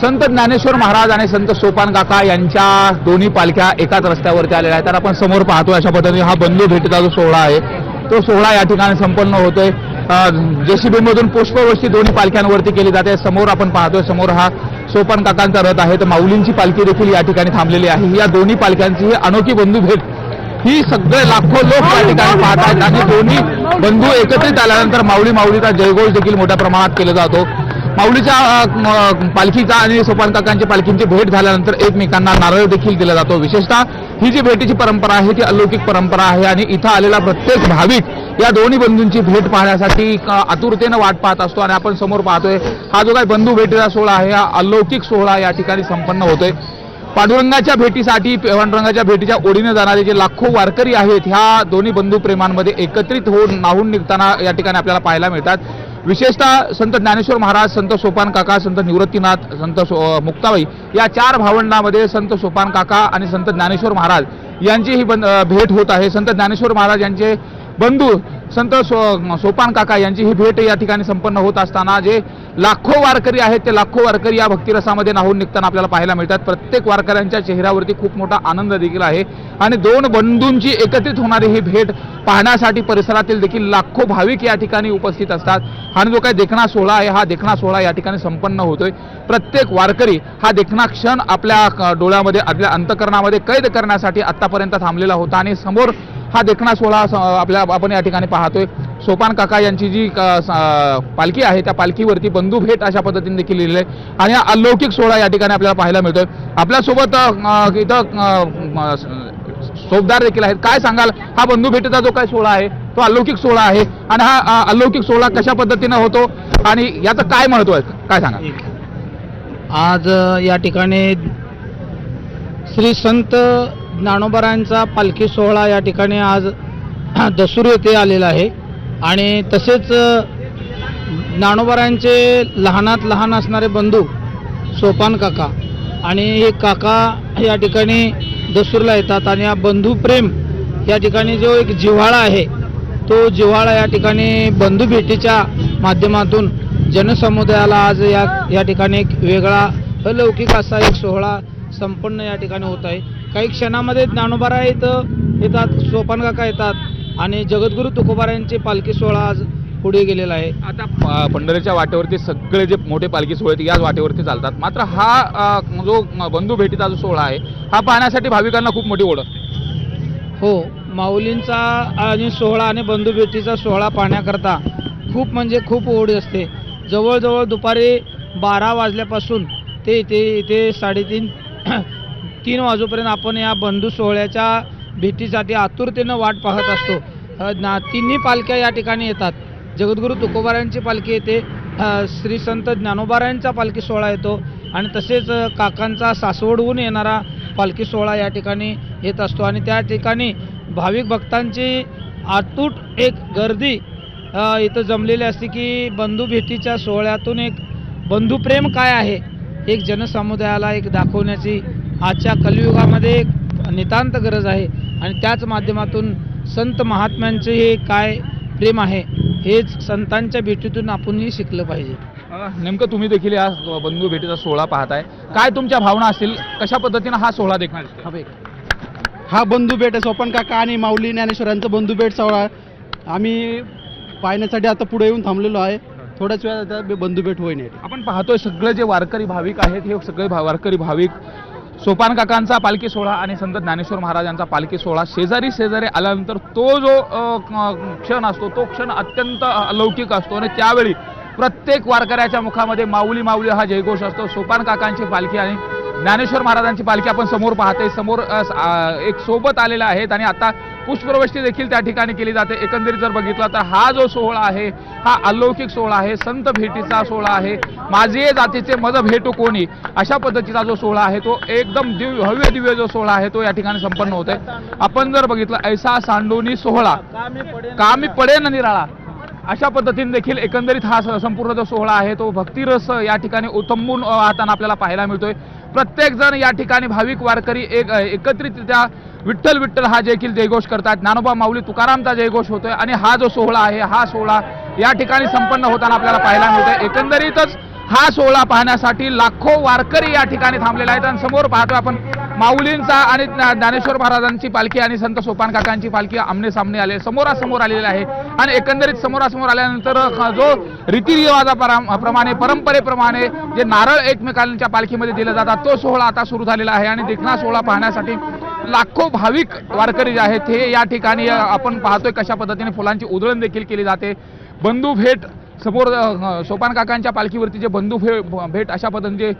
संत ज्ञानेश्वर महाराज आणि संत सोपान काका यांच्या दोन्ही पालख्या एकाच रस्त्यावरती आलेल्या आहेत. तर आपण समोर पाहतो अशा पद्धतीने. हा बंधू भेटीचा जो सोहळा आहे तो सोहळा या ठिकाणी संपन्न होतोय. जेसीबीमधून पुष्पवृष्टी दोन्ही पालख्यांवरती केली जाते. समोर आपण पाहतोय समोर हा सोपान काकांचा रथ आहे. तर माऊलींची पालखी देखील या ठिकाणी थांबलेली आहे. या दोन्ही पालख्यांची ही अनोखी बंधू भेट. ही सगळे लाखो लोक या ठिकाणी पाहत आहेत आणि दोन्ही बंधू एकत्रित आल्यानंतर माऊली माऊलीचा जयघोष देखील मोठ्या प्रमाणात केला जातो. माऊलीच्या पालखीचा आणि सोपान काकांच्या पालखींची भेट झाल्यानंतर एकमेकांना नारळ देखील दिला जातो. विशेषतः ही जी भेटीची परंपरा आहे ती अलौकिक परंपरा आहे आणि इथं आलेला प्रत्येक भाविक या दोन्ही बंधूंची भेट पाहण्यासाठी आतुरतेनं वाट पाहत असतो आणि आपण समोर पाहतोय हा जो काही बंधू भेटीचा सोहळा आहे हा अलौकिक सोहळा या ठिकाणी संपन्न होतोय. पांडुरंगाच्या भेटीसाठी पांडुरंगाच्या भेटीच्या ओढीने जाणारे जे लाखो वारकरी आहेत ह्या दोन्ही बंधू प्रेमांमध्ये एकत्रित होऊन नाहून निघताना या ठिकाणी आपल्याला पाहायला मिळतात. विशेषतः संत ज्ञानेश्वर महाराज संत सोपान काका संत निवृत्तीनाथ संत सो मुक्ताबाई या चार भावंडामध्ये संत सोपान काका आणि संत ज्ञानेश्वर महाराज यांची ही बंद- भेट होत आहे. संत ज्ञानेश्वर महाराज यांचे बंधू संत सो सोपान काका यांची ही भेट या ठिकाणी संपन्न होत असताना जे लाखो वारकरी आहेत ते लाखो वारकरी या भक्तिरसामध्ये नाहून निघताना आपल्याला पाहायला मिळतात. प्रत्येक वारकऱ्यांच्या चेहऱ्यावरती खूप मोठा आनंद देखील आहे. आणि दोन बंधूंची एकत्रित होणारी ही भेट पाहण्यासाठी परिसरातील देखील लाखो भाविक या ठिकाणी उपस्थित असतात. आणि जो काही देखणा सोहळा आहे हा देखणा सोहळा या ठिकाणी संपन्न होतोय. प्रत्येक वारकरी हा देखणा क्षण आपल्या डोळ्यामध्ये आपल्या अंतकरणामध्ये कैद करण्यासाठी आत्तापर्यंत थांबलेला होता. आणि समोर हा देखणा सोहळा आपल्या आपण या ठिकाणी पाहतोय. सोपान काका यांची जी पालखी आहे त्या पालखीवरती बंधू भेट अशा पद्धतीने देखील लिहिलेलं आहे. आणि हा अलौकिक सोहळा या ठिकाणी आपल्याला पाहायला मिळतोय. आपल्यासोबत इथं सोबदार देखील आहेत. काय सांगाल? हा बंधू भेटीचा जो काय सोहळा आहे तो अलौकिक सोहळा आहे. आणि हा अलौकिक सोहळा कशा पद्धतीनं होतो? आणि याचं काय महत्त्व आहे? काय सांगा आज या ठिकाणी श्री संत ज्ञानोबरांचा पालखी सोहळा या ठिकाणी आज दसूर येथे आलेला आहे. आणि तसेच अ, ज्ञानोबरांचे लहानात लहान असणारे बंधू सोपान काका आणि हे काका या ठिकाणी दसूरला येतात आणि हा बंधू प्रेम या ठिकाणी जो एक जिव्हाळा आहे तो जिव्हाळा या ठिकाणी बंधुभेटीच्या माध्यमातून जनसमुदायाला आज या या ठिकाणी एक वेगळा अलौकिक असा एक सोहळा संपन्न या ठिकाणी होत आहे. काही क्षणामध्ये ज्ञानोबारा इथं येतात सोपान काका येतात आणि जगद्गुरू तुकोबारायांची पालखी सोहळा आज पुढे गेलेला आहे. आता प- पंढरीच्या वाटेवरती सगळे जे मोठे पालखी सोहळे आहेत, याच वाटेवरती चालतात. मात्र हा अ, जो बंधू भेटीचा जो सोहळा आहे हा पाहण्यासाठी भाविकांना खूप मोठी ओढ. असते हो माऊलींचा आणि सोहळा आणि बंधुभेटीचा सोहळा पाहण्याकरता खूप म्हणजे खूप ओढ असते. जवळजवळ दुपारी बारा वाजल्यापासून ते इथे इथे साडेतीन तीन वाजूपर्यंत आपण या बंधू सोहळ्याच्या भेटीसाठी आतुरतेनं वाट पाहत असतो. ना तिन्ही पालख्या या ठिकाणी येतात. जगद्गुरू तुकोबारायांची पालखी येते. श्री संत ज्ञानोबारायांचा पालखी सोहळा येतो. आणि तसेच काकांचा सासवडहून येणारा पालखी सोहळा या ठिकाणी येत असतो. आणि त्या ठिकाणी भाविक भक्तांची आतूट एक गर्दी इथं जमलेली असते की बंधू भेटीच्या सोहळ्यातून एक बंधुप्रेम काय आहे एक जनसमुदायाला एक दाखवण्याची आजच्या कलियुगामध्ये एक नितांत गरज आहे आणि त्याच माध्यमातून संत महात्म्यांचे हे काय प्रेम आहे हेच संतांच्या भेटीतून आपणही शिकलं पाहिजे. नेमकं तुम्ही देखील या बंधू भेटीचा सोहळा पाहताय. काय तुमच्या भावना असतील? कशा पद्धतीनं हा सोहळा देखणार दिसतोय? हा बंधू भेट आहे सोपन काका आणि माऊली ज्ञानेश्वरांचं बंधू भेट सोहळा. आम्ही पाहण्यासाठी आता पुढे येऊन थांबलेलो आहे. थोड्याच वेळात आता बंधू भेट होईन. आपण पाहतोय सगळे जे वारकरी भाविक आहेत हे सगळे भा- वारकरी भाविक सोपान काकांचा पालखी सोहळा आणि संत ज्ञानेश्वर महाराजांचा पालखी सोहळा शेजारी शेजारी आल्यानंतर तो जो क्षण असतो तो क्षण अत्यंत अलौकिक असतो. आणि त्यावेळी प्रत्येक वारकऱ्याच्या मुखामध्ये माऊली माऊली हा जयघोष असतो. सोपान काकांची पालखी आणि ज्ञानेश्वर महाराजांची पालखी आपण समोर पाहते समोर एक सोबत आलेल्या आहेत आणि आता पुष्पवृष्टी देखील त्या ठिकाणी केली जाते. एकंदरीत जर बघितलं तर हा जो सोहळा आहे हा अलौकिक सोहळा आहे संत भेटीचा सोहळा आहे. माझे जातीचे मज भेटू कोणी? अशा पद्धतीचा जो सोहळा आहे तो एकदम दिव्य भव्य दिव्य जो सोहळा आहे तो या ठिकाणी संपन्न होतोय. आपण जर बघितलं ऐसा सांडोनी सोहळा कामी पडेन निराळा अशा पद्धतीने देखील एकंदरीत हा संपूर्ण जो सोहळा आहे तो भक्तिरस या ठिकाणी उतंबून वाहताना आपल्याला पाहायला मिळतोय. प्रत्येक जण या ठिकाणी भाविक वारकरी एक एकत्रितरित्या विठ्ठल विठ्ठल हा देखील जयघोष करतात. ज्ञानोबा माऊली तुकारामचा जयघोष होतोय आणि हा जो सोहळा आहे हा सोहळा या ठिकाणी संपन्न होताना आपल्याला पाहायला मिळतोय. एकंदरीतच हा सोहळा पाहण्यासाठी लाखो वारकरी या ठिकाणी थांबलेला आहेत आणि समोर पाहतोय आपण माऊलींचा आणि ज्ञानेश्वर महाराजांची पालखी आणि संत सोपान काकांची पालखी आमने सामने आले समोरासमोर आलेली आहे. आणि एकंदरीत समोरासमोर आल्यानंतर जो रीतिरिवाजा प्रमाणे परंपरेप्रमाणे जे नारळ एकमेकांच्या पालखीमध्ये दिले जातात तो सोहळा आता सुरू झालेला आहे. आणि देखणा सोहळा पाहण्यासाठी लाखो भाविक वारकरी जे आहेत हे या ठिकाणी आपण पाहतोय कशा पद्धतीने फुलांची उधळण देखील केली जाते. बंधू भेट समोर सोपान काकांच्या पालखीवरती जे बंधू भे भेट अशा पद्धतीने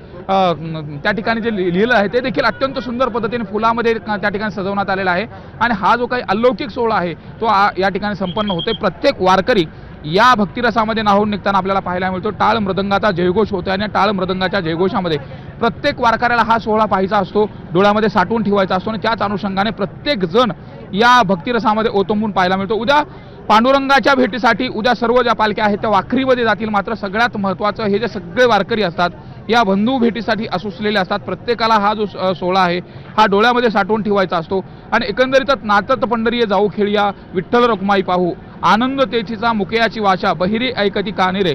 त्या ठिकाणी जे लिहिलं आहे ते देखील अत्यंत सुंदर पद्धतीने फुलामध्ये त्या ठिकाणी सजवण्यात आलेला आहे. आणि हा जो काही अलौकिक सोहळा आहे तो आ- या ठिकाणी संपन्न होतोय. प्रत्येक वारकरी या भक्तिरसामध्ये नाहून निघताना आपल्याला पाहायला मिळतो. टाळ मृदंगाचा जयघोष होतोय आणि टाळ मृदंगाच्या जयघोषामध्ये प्रत्येक वारकऱ्याला हा सोहळा पाहायचा असतो डोळ्यामध्ये साठवून ठेवायचा असतो आणि त्याच अनुषंगाने प्रत्येक जण या भक्तिरसामध्ये ओतंबून पाहायला मिळतो. उद्या पांडुरंगाच्या भेटीसाठी उद्या सर्व ज्या पालख्या आहेत त्या वाखरीमध्ये जातील. मात्र सगळ्यात महत्त्वाचं हे जे सगळे वारकरी असतात या बंधू भेटीसाठी असुसलेले असतात. प्रत्येकाला हा जो स- सोहळा आहे हा डोळ्यामध्ये साठवून ठेवायचा असतो. आणि एकंदरीतच नाचत पंढरीय जाऊ खेळिया विठ्ठल रखुमाई पाहू. आनंद तेचीचा मुकेयाची वाशा बहिरी ऐकती कानिरे.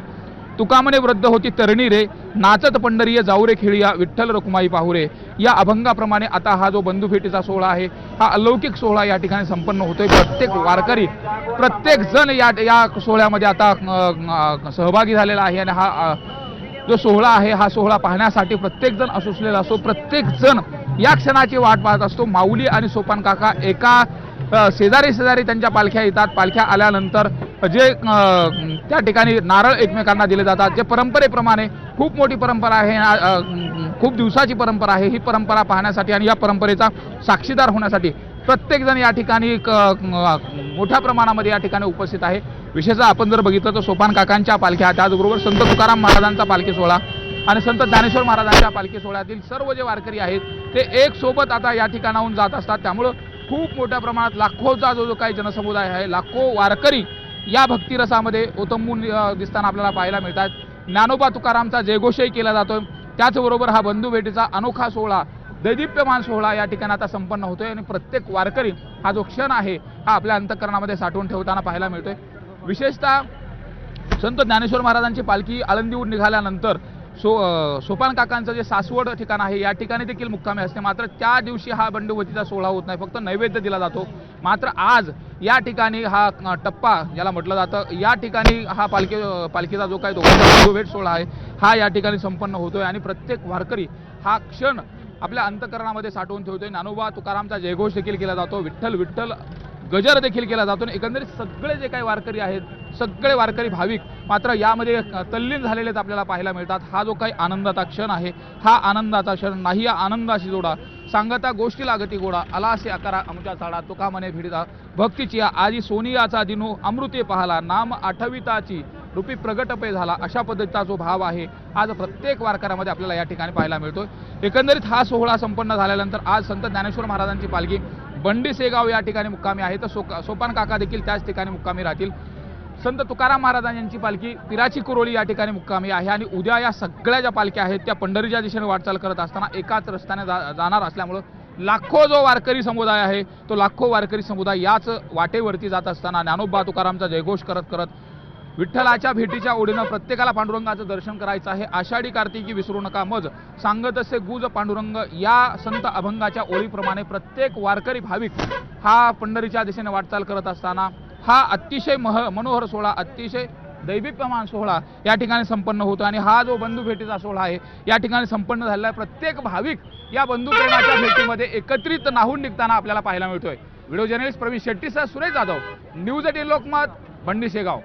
तुकामने वृद्ध होती तरणी रे. नाचत पंढरीय जाऊ रे खेळिया विठ्ठल रखुमाई पाहू रे. या अभंगाप्रमाणे आता हा जो बंधुभेटीचा सोहळा आहे हा अलौकिक सोहळा या ठिकाणी संपन्न होतोय. प्रत्येक वारकरी प्रत्येक जण या या सोहळ्यामध्ये आता सहभागी झालेला आहे आणि हा जो सोहळा आहे हा सोहळा पाहण्यासाठी प्रत्येक जण असुसलेला असतो प्रत्येक जण या क्षणाची वाट पाहत असतो. माऊली आणि सोपान काका एका शेजारी शेजारी त्यांच्या पालख्या येतात. पालख्या आल्यानंतर जे त्या ठिकाणी नारळ एकमेकांना दिले जातात जे परंपरेप्रमाणे खूप मोठी परंपरा आहे खूप दिवसाची परंपरा आहे ही परंपरा पाहण्यासाठी आणि या परंपरेचा साक्षीदार होण्यासाठी प्रत्येकजण या ठिकाणी क- मोठ्या प्रमाणामध्ये या ठिकाणी उपस्थित आहे. विशेषतः आपण जर बघितलं तर सोपान काकांच्या पालख्या त्याचबरोबर संत तुकाराम महाराजांचा पालखी सोहळा आणि संत ज्ञानेश्वर महाराजांच्या पालखी सोहळ्यातील सर्व जे वारकरी आहेत ते एक सोबत आता या ठिकाणाहून जात असतात. त्यामुळं खूप मोठ्या प्रमाणात लाखोचा जो जो काही जनसमुदाय आहे लाखो वारकरी या भक्तिरसामध्ये ओतंबून दिसताना आपल्याला पाहायला मिळतात. ज्ञानोबा तुकारामचा जयघोषही केला जातोय. त्याचबरोबर हा बंधुभेटीचा अनोखा सोहळा दैदिप्यमान सोहळा या ठिकाणी आता संपन्न होतोय. आणि प्रत्येक वारकरी हा जो क्षण आहे हा आपल्या अंतकरणामध्ये साठवून ठेवताना पाहायला मिळतोय. विशेषतः संत ज्ञानेश्वर महाराजांची पालखी आळंदीहून निघाल्यानंतर सो सोपान काकांचं जे सासवड ठिकाण आहे या ठिकाणी देखील मुक्कामी असते. मात्र त्या दिवशी हा बंडुभतीचा सोहळा होत नाही. फक्त नैवेद्य दिला जातो. मात्र आज या ठिकाणी हा टप्पा ज्याला म्हटलं जातं या ठिकाणी हा पालखी पालखीचा जो काही भेट सोहळा आहे हा या ठिकाणी संपन्न होतोय. आणि प्रत्येक वारकरी हा क्षण आपल्या अंतकरणामध्ये साठवून ठेवतोय. नानोबा तुकारामचा जयघोष देखील केला जातो. विठ्ठल विठ्ठल गजर देखील केला जातो आणि एकंदरीत सगळे जे काही वारकरी आहेत सगळे वारकरी भाविक मात्र यामध्ये तल्लीन झालेलेच आपल्याला पाहायला मिळतात. हा जो काही आनंदाचा क्षण आहे हा आनंदाचा क्षण नाही या आनंदाशी जोडा. सांगता गोष्टी लागती गोडा. आला असे आकारा आमच्या चाडा तुका मने भिडता. भक्तीची आजी सोनियाचा दिनो अमृते पाहला. नाम आठविताची रुपी प्रगटपे झाला. अशा पद्धतीचा जो भाव आहे आज प्रत्येक वारकऱ्यामध्ये आपल्याला या ठिकाणी पाहायला मिळतोय. एकंदरीत हा सोहळा संपन्न झाल्यानंतर आज संत ज्ञानेश्वर महाराजांची पालखी बंडी सेगाव या ठिकाणी मुक्कामी आहे. तर सोका सोपान काका देखील त्याच ठिकाणी मुक्कामी राहतील. संत तुकाराम महाराजां यांची पालखी पिराची कुरोली या ठिकाणी मुक्कामी आहे आणि उद्या या सगळ्या ज्या पालख्या आहेत त्या पंढरीच्या दिशेने वाटचाल करत असताना एकाच रस्त्याने जा जाणार असल्यामुळं लाखो जो वारकरी समुदाय आहे तो लाखो वारकरी समुदाय याच वाटेवरती जात असताना ज्ञानोबा तुकारामचा जयघोष करत करत विठ्ठलाच्या भेटीच्या ओढीनं प्रत्येकाला पांडुरंगाचं दर्शन करायचं आहे. आषाढी कार्तिकी विसरू नका मज. सांगत असे गुज पांडुरंग या संत अभंगाच्या ओळीप्रमाणे प्रत्येक वारकरी भाविक हा पंढरीच्या दिशेने वाटचाल करत असताना हा अतिशय मह मनोहर सोहळा अतिशय दैविप्यमान सोहळा या ठिकाणी संपन्न होतो. आणि हा जो बंधू भेटीचा सोहळा आहे या ठिकाणी संपन्न झालेला आहे प्रत्येक भाविक या बंधुप्रेमाच्या भेटीमध्ये एकत्रित नाहून निघताना आपल्याला पाहायला मिळतोय. व्हिडिओ जर्नलिस्ट प्रवीण शेट्टीसह सुरेश जाधव. न्यूज एटीन लोकमत बंडी शेगाव